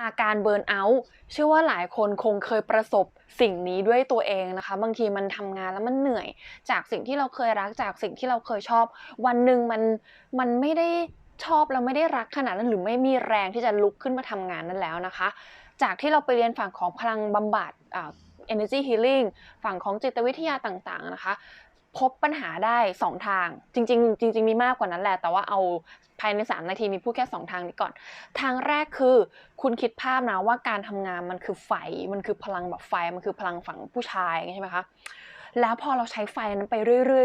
อาการเบิร์นเอาท์เชื่อว่าหลายคนคงเคยประสบสิ่งนี้ด้วยตัวเองนะคะ บางทีมันทำงานแล้วมันเหนื่อย จากสิ่งที่เราเคยรักจากสิ่งที่เราเคยชอบ วันหนึ่งมันมันไม่ได้ชอบแล้วไม่ได้รักขนาดนั้นหรือไม่มีแรงที่จะลุกขึ้นมาทำงานนั้นแล้วนะคะ จากที่เราไปเรียนฝั่งของพลังบำบัดอ่า energy healing ฝั่งของจิตวิทยาต่างๆนะคะ พบปัญหาได้ 2 ทาง จริง ๆ จริง ๆ มีมากกว่านั้นแหละ แต่ว่าเอาภายใน 3 นาทีมีพูดแค่ 2 ทางนี้ก่อน ทางแรกคือคุณคิดภาพนะว่าการทำงานมันคือไฟ มันคือพลังแบบไฟ มันคือพลังฝั่งผู้ชายใช่ไหมคะ แล้วพอเราใช้ไฟนั้นไปเรื่อยๆเรื่อ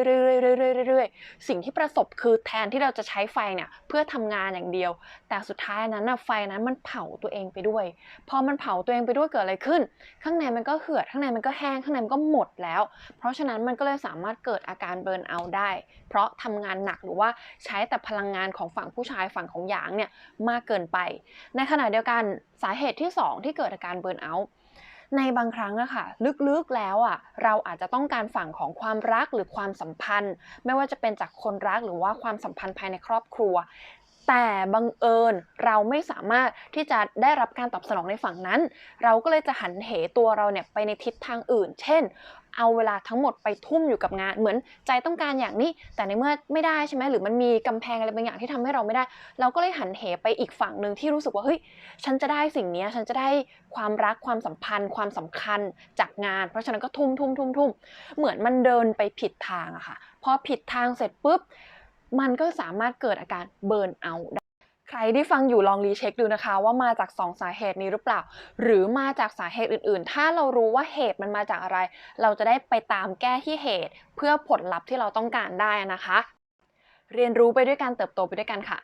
ยๆเรื่อยๆเรื่อยๆสิ่งที่ประสบคือแทนที่เราจะใช้ไฟเนี่ยเพื่อทำงานอย่างเดียว แต่สุดท้ายนั้นนะไฟนั้นมันเผาตัวเองไปด้วย พอมันเผาตัวเองไปด้วยเกิดอะไรขึ้น ข้างในมันก็เหือดข้างในมันก็แห้งข้างในมันก็หมดแล้ว เพราะฉะนั้นมันก็เลยสามารถเกิดอาการเบิร์นเอาได้ เพราะทำงานหนักหรือว่าใช้แต่พลังงานของฝั่งผู้ชายฝั่งของหยางเนี่ยมากเกินไป ในขณะเดียวกันสาเหตุที่ 2 ที่เกิดอาการเบิร์นเอา ในบางครั้งอะค่ะ ลึกๆแล้วอะเราอาจจะต้องการฝั่งของความรักหรือความสัมพันธ์ ไม่ว่าจะเป็นจากคนรักหรือว่าความสัมพันธ์ภายในครอบครัว แต่บังเอิญเราไม่สามารถที่จะได้รับการตอบสนองในฝั่งนั้น เราก็เลยจะหันเหตัวเราเนี่ยไปในทิศทางอื่น เช่น เอาเวลาทั้งหมดไปทุ่มอยู่กับงาน เหมือนใจต้องการอย่างนี้ แต่ในเมื่อไม่ได้ใช่ไหมหรือมันมีกำแพงอะไรบางอย่างที่ทำให้เราไม่ได้ เราก็เลยหันเหไปอีกฝั่งหนึ่งที่รู้สึกว่าเฮ้ยฉันจะได้สิ่งนี้ฉันจะได้ความรักความสัมพันธ์ ความสำคัญจากงาน เพราะฉะนั้นก็ทุ่มทุ่มทุ่มทุ่มเหมือนมันเดินไปผิดทางอะค่ะพอผิดทางเสร็จปุ๊บมันก็สามารถเกิดอาการเบิร์นเอาได้ ใครที่ฟังอยู่ลองรีเช็คดูนะคะ ว่ามาจาก 2 สาเหตุนี้หรือเปล่า หรือมาจากสาเหตุอื่น ๆ ถ้าเรารู้ว่าเหตุมันมาจากอะไร เราจะได้ไปตามแก้ที่เหตุ เพื่อผลลัพธ์ที่เราต้องการได้นะคะ เรียนรู้ไปด้วยกันเติบโตไปด้วยกันค่ะ